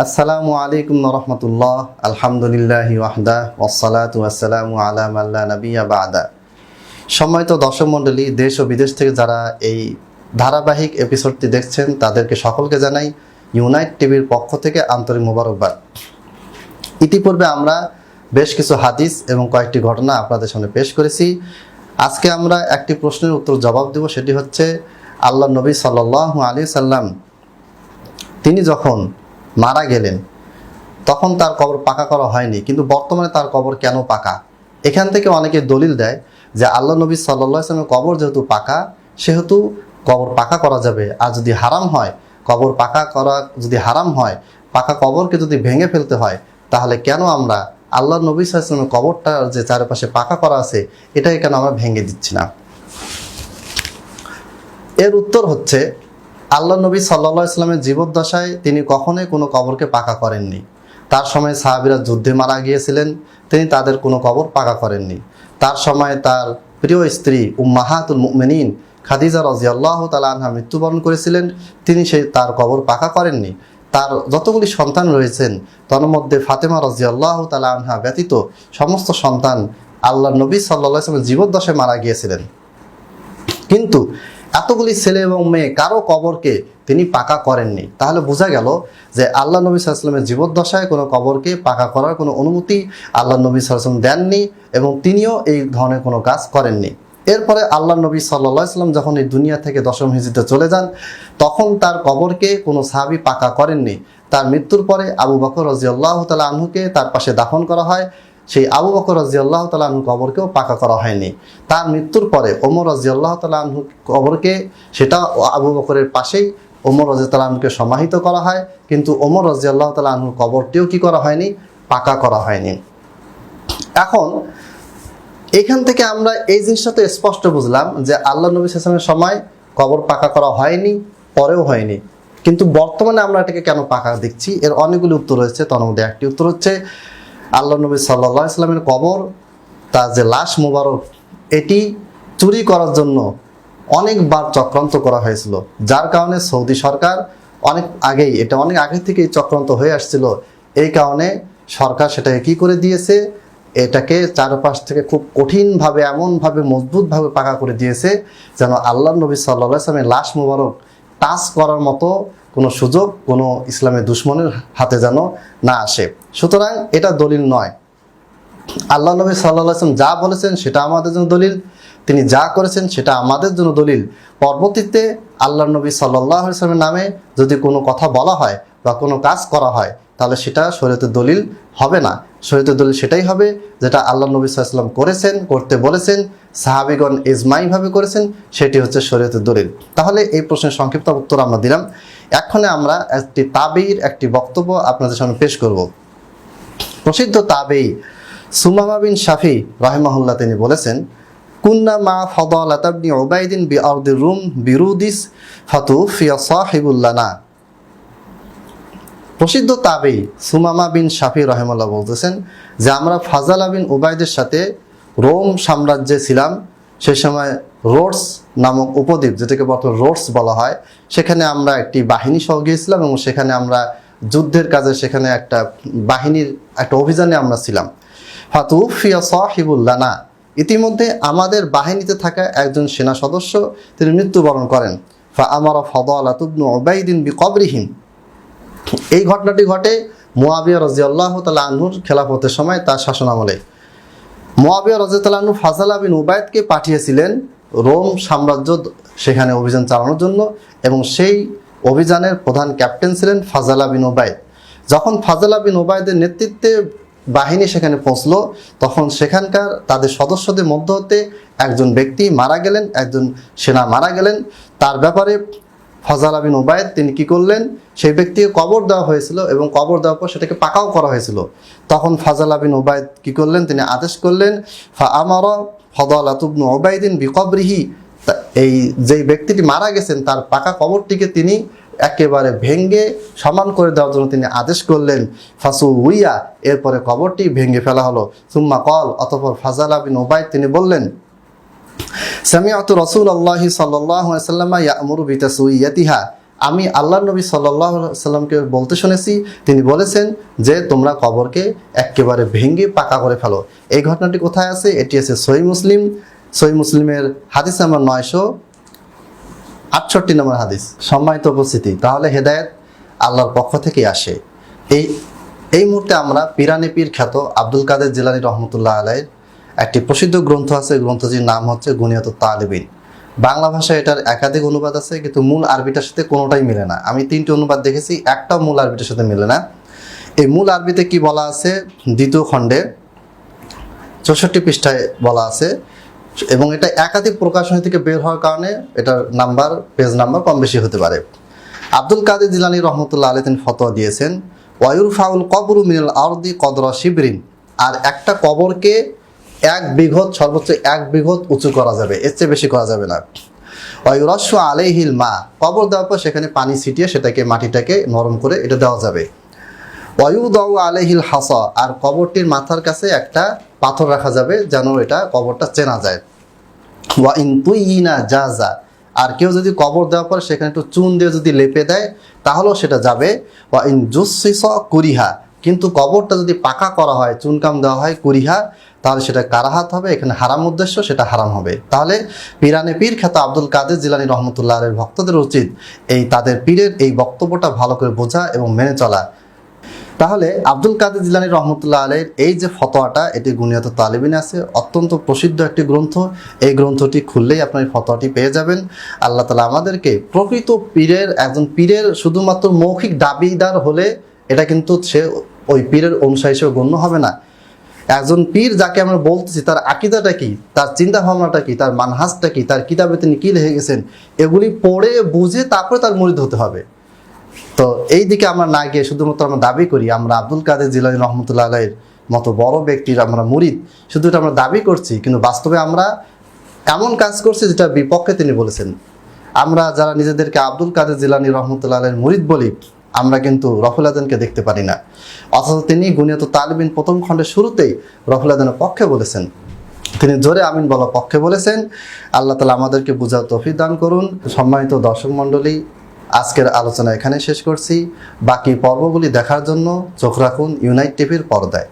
আসসালামু আলাইকুম রহমতুল্লাহ আলহামদুলিল্লাহ ওয়াহদা ওসালাতু আসসালামু আলা মাল্লা নবিয়া বাদা। সম্মানিত দর্শক মণ্ডলী, দেশ ও বিদেশ থেকে যারা এই ধারাবাহিক এপিসোডটি দেখছেন, তাদেরকে সকলকে জানাই ইউনাইট টিভির পক্ষ থেকে আন্তরিক মোবারকবাদ। ইতিপূর্বে আমরা বেশ কিছু হাদিস এবং কয়েকটি ঘটনা আপনাদের সামনে পেশ করেছি। আজকে আমরা একটি প্রশ্নের উত্তর জবাব দেব, সেটি হচ্ছে আল্লাহ নবী সাল্লাহ আলী সাল্লাম তিনি যখন মারা গেলেন। তখন তার কবর পাকা করা হয়নি, কিন্তু বর্তমানে তার কবর কেন পাকা? এখান থেকে অনেকে দলিল দেয় যে আল্লাহ নবী ইসলামের কবর যেহেতু পাকা, সেহেতু কবর পাকা করা যাবে। আর যদি হারাম হয়, কবর পাকা করা যদি হারাম হয়, পাকা কবরকে যদি ভেঙে ফেলতে হয়, তাহলে কেন আমরা আল্লাহ নবী সাল্লামের কবরটা যে চারপাশে পাকা করা আছে এটাই কেন আমরা ভেঙে দিচ্ছি না? এর উত্তর হচ্ছে আল্লাহ নবী সাল্লা ইসলামের জীবদ্দশায় তিনি কখনোই কোনো কবরকে পাকা করেননি। তার সময় সাহাবিরা যুদ্ধে মারা গিয়েছিলেন, তিনি তাদের কোনো কবর পাকা করেননি। তার সময় তার প্রিয় স্ত্রী উম্মাহাতুল মুমিনিন খাদিজা রাজিয়াল্লাহ তালা আনহা মৃত্যুবরণ করেছিলেন, তিনি সেই তার কবর পাকা করেননি। তার যতগুলি সন্তান রয়েছেন, তার মধ্যে ফাতেমা রাজিয়াল্লাহ তালা আনহা ব্যতীত সমস্ত সন্তান আল্লাহ নবী সাল্লাহ ইসলামের জীবদ্দশায় মারা গিয়েছিলেন। কিন্তু এতগুলি ছেলে এবং মেয়ে কারও কবরকে তিনি পাকা করেননি। তাহলে বোঝা গেল যে আল্লাহ নবী সাল্লামের জীবদ্দশায় কোনো কবরকে পাকা করার কোনো অনুমতি আল্লাহ নবী সাল্লাম দেননি এবং তিনিও এই ধরনের কোনো কাজ করেননি। এরপরে আল্লাহ নবী সাল্লাহ সাল্লাম যখন এই দুনিয়া থেকে দশম হিজিতে চলে যান, তখন তার কবরকে কোনো সাহাবি পাকা করেননি। তার মৃত্যুর পরে আবু বকর রাজিয়াল্লাহ তালা আনহুকে তার পাশে দাফন করা হয়। সেই আবু বকর রাজিয়াল্লাহ আল্লাহ আনহু কবরকেও পাকা করা হয়নি। তার মৃত্যুর পরে ওমর রাজিয়াল্লাহ তালা আনহু কবরকে সেটা আবু বকরের পাশেই ওমর রাজিয়াল্লাহ আনহুকে সমাহিত করা হয়। কিন্তু ওমর রাজিয়াল্লাহ তালা আনহুর কবরটিও কি করা হয়নি? পাকা করা হয়নি। এখন এখান থেকে আমরা এই জিনিসটা তো স্পষ্ট বুঝলাম যে আল্লাহ নবী সালামের সময় কবর পাকা করা হয়নি, পরেও হয়নি। কিন্তু বর্তমানে আমরা এটাকে কেন পাকা দেখছি? এর অনেকগুলি উত্তর রয়েছে তার মধ্যে একটি উত্তর হচ্ছে আল্লাহ নবী সাল্লাহ ইসলামের কবর, তার যে লাশ মুবারক, এটি চুরি করার জন্য অনেকবার চক্রান্ত করা হয়েছিল। যার কারণে সৌদি সরকার অনেক আগেই, এটা অনেক আগে থেকেই চক্রান্ত হয়ে আসছিল। এই কারণে সরকার সেটাকে কি করে দিয়েছে? এটাকে চারপাশ থেকে খুব কঠিনভাবে, এমনভাবে, মজবুতভাবে পাকা করে দিয়েছে যেন আল্লাহ নবী সাল্লাহ ইসলামের লাশ মুবারক টাচ করার মতো কোনো সুযোগ, কোনো ইসলামের দুশ্মনের হাতে যেন না আসে। সুতরাং এটা দলিল নয়। আল্লাহ নবী সাল্লাহ আসলাম যা বলেছেন সেটা আমাদের জন্য দলিল, তিনি যা করেছেন সেটা আমাদের জন্য দলিল। পরবর্তীতে আল্লাহ নবী সাল্লাহ ইসলামের নামে যদি কোনো কথা বলা হয় বা কোনো কাজ করা হয়, তাহলে সেটা শরীয়তের দলিল হবে না। শরীয়তের দলিল সেটাই হবে যেটা আল্লাহ নবী সাল্লাম করেছেন, করতে বলেছেন, সাহাবিগণ ইজমাইভাবে করেছেন, সেটি হচ্ছে শরীয়তের দলিল। তাহলে এই প্রশ্নের সংক্ষিপ্ত উত্তর আমরা দিলাম। এক্ষণে আমরা একটি তাবির, একটি বক্তব্য আপনাদের সামনে পেশ করব। প্রসিদ্ধ তাবেই সুমামা বিন শাফি রহেমাহুল্লাহ তিনি বলেছেন, কুন্না মা ফদালাতাবনি ওবাইদিন বি আরদি রুম বিরুদিস ফাতু ফিয়া সাহিবুল্লানা। প্রসিদ্ধ তাবেই সুমামা বিন শাফি রহেমাল্লাহ বলতেছেন যে, আমরা ফাজালা বিন উবাইদের সাথে রোম সাম্রাজ্যে ছিলাম সেই সময় রোডস নামক উপদ্বীপ, যেটাকে বর্তমানে রোডস বলা হয়, সেখানে আমরা একটি বাহিনী সহ গিয়েছিলাম এবং সেখানে আমরা যুদ্ধের কাজে সেখানে একটা বাহিনীর একটা অভিযানে আমরা ছিলাম। ফাতু ফিয়া সাহিবুল্লানা, ইতিমধ্যে আমাদের বাহিনীতে থাকা একজন সেনা সদস্য, তিনি মৃত্যুবরণ করেন। ফা আমার ফদা তুবনু ওবাইদিন বি কবরিহীন এই ঘটনাটি ঘটে মোয়াবিয়া রাজিয়াল্লাহ তালা আনহুর খেলাফতের সময় তার শাসনামলে। মোয়াবিয়া রাজিয়াল আনহু ফাজালা বিন উবায়দকে পাঠিয়েছিলেন রোম সাম্রাজ্য সেখানে অভিযান চালানোর জন্য এবং সেই অভিযানের প্রধান ক্যাপ্টেন ছিলেন ফাজালা বিন ওবায়দ। যখন ফাজালা বিন ওবায়দের নেতৃত্বে বাহিনী সেখানে পৌঁছলো, তখন সেখানকার তাদের সদস্যদের মধ্য হতে একজন ব্যক্তি মারা গেলেন, একজন সেনা মারা গেলেন। তার ব্যাপারে ফজাল বিন ওবায়দ তিনি কি করলেন? সেই ব্যক্তিকে কবর দেওয়া হয়েছিল এবং কবর দেওয়ার পর সেটাকে পাকাও করা হয়েছিল। তখন ফাজাল বিন ওবায়দ কি করলেন? তিনি আদেশ করলেন, ফা আমার ফদল আতুবনু ওবায়দিন বিকবরিহি। এই যেই ব্যক্তিটি মারা গেছেন, তার পাকা কবরটিকে তিনি একেবারে ভেঙ্গে সমান করে দেওয়ার জন্য তিনি আদেশ করলেন। ফাসু উইয়া এরপরে কবরটি ভেঙ্গে ফেলা হলো। সুম্মা কল অতপর ফাজাল বিন ওবায়দ তিনি বললেন সামিআতু রাসূলুল্লাহি সাল্লাল্লাহু আলাইহি ওয়াসাল্লাম ইয়ামুরু বিতাসউইয়াতিহা। আমি আল্লাহ নবী সাল্লাহ সাল্লামকে বলতে শুনেছি, তিনি বলেছেন যে তোমরা কবরকে একেবারে ভেঙে পাকা করে ফেলো। এই ঘটনাটি কোথায় আছে? এটি আছে সই মুসলিম। সই মুসলিমের হাদিস নাম্বার নয়শো আটষট্টি নম্বর হাদিস। সম্মানিত উপস্থিতি, তাহলে হেদায়েত আল্লাহর পক্ষ থেকেই আসে। এই এই মুহূর্তে আমরা পিরানি পীর খ্যাত আব্দুল কাদের জিলানি রহমতুল্লাহ আলাইয়ের একটি প্রসিদ্ধ গ্রন্থ আছে, গ্রন্থটির নাম হচ্ছে গুনিয়াত তালিবিন। বাংলা ভাষায় এটার একাধিক অনুবাদ আছে, কিন্তু মূল আরবিটার সাথে কোনোটাই মিলে না। আমি তিনটি অনুবাদ দেখেছি, একটাও মূল আরবিটার সাথে মিলে না। এই মূল আরবিতে কি বলা আছে? দ্বিতীয় খণ্ডে চৌষট্টি পৃষ্ঠায় বলা আছে, এবং এটা একাধিক প্রকাশনী থেকে বের হওয়ার কারণে এটার নাম্বার, পেজ নাম্বার কম বেশি হতে পারে। আব্দুল কাদের জিলানি রহমতুল্লাহ আলী তিনি ফতোয়া দিয়েছেন ওয়ুর ফাউল কবরু মিনাল আরদি কদর শিবরিন। আর একটা কবরকে এক বিঘত, সর্বোচ্চ এক বিঘত উঁচু করা যাবে। এর চেয়ে বেশি করা যাবে না। অয়ুরস্য আলেহিল মা। কবর দেওয়ার পর সেখানে পানি ছিটিয়ে সেটাকে, মাটিটাকে নরম করে এটা দেওয়া যাবে। ওয়ুদাউ আলেহিল হাসা। আর কবরটির মাথার কাছে একটা পাথর রাখা যাবে যেন এটা কবরটা চেনা যায়। ওয়া তুইনা যা যা আর কেউ যদি কবর দেওয়ার পর সেখানে একটু চুন দিয়ে যদি লেপে দেয়, তাহলেও সেটা যাবে। ওয়া ইন জুসিস কুরিহা। কিন্তু কবরটা যদি পাকা করা হয়, চুনকাম দেওয়া হয় কুরিহা, তাহলে সেটা কারাহাত হবে? এখানে হারাম উদ্দেশ্য, সেটা হারাম হবে। তাহলে পিরানে পীর খ্যাত আব্দুল কাদের জিলানি রহমতুল্লাহ আলের ভক্তদের উচিত এই তাদের পীরের এই বক্তব্যটা ভালো করে বোঝা এবং মেনে চলা। তাহলে আব্দুল কাদের জিলানি রহমতুল্লাহ আলের এই যে ফতোয়াটা, এটি গুনিয়ত তালিবিন আছে, অত্যন্ত প্রসিদ্ধ একটি গ্রন্থ। এই গ্রন্থটি খুললেই আপনার ফতোয়াটি পেয়ে যাবেন। আল্লাহ তালা আমাদেরকে প্রকৃত পীরের, একজন পীরের শুধুমাত্র মৌখিক দাবিদার হলে এটা কিন্তু সে ওই পীরের অনুসারী হিসেবে গণ্য হবে না। একজন পীর যাকে আমরা বলতেছি, তার আকিদাটা কি? তার চিন্তা ভাবনাটা কি? তার মানহাজটা কি? তার কিতাবে তিনি কি লিখে গেছেন? এগুলি পড়ে বুঝে তারপরে তার মরিদ হতে হবে। তো এই দিকে আমরা না গিয়ে শুধুমাত্র আমরা দাবি করি, আমরা আব্দুল কাদের জিলানি রহমতুল্লাহ আলাইয়ের মতো বড় ব্যক্তির আমরা মুরিদ। শুধু এটা আমরা দাবি করছি, কিন্তু বাস্তবে আমরা এমন কাজ করছি যেটা বিপক্ষে তিনি বলেছেন। আমরা যারা নিজেদেরকে আব্দুল কাদের জিলানি রহমতুল্লাহ আলাইয়ের মুরিদ বলি আমরা কিন্তু রফুল আদানকে দেখতে পারি না। অথচ তিনি গুনিয়ত তালিবিন প্রথম খণ্ডের শুরুতেই রফুল আদানের পক্ষে বলেছেন। তিনি জোরে আমিন বলা পক্ষে বলেছেন, আল্লাহ তালা আমাদেরকে বুঝার তফিক দান করুন। সম্মানিত দর্শক মণ্ডলী, আজকের আলোচনা এখানে শেষ করছি। বাকি পর্বগুলি দেখার জন্য চোখ রাখুন ইউনাইট টিভির পর্দায়।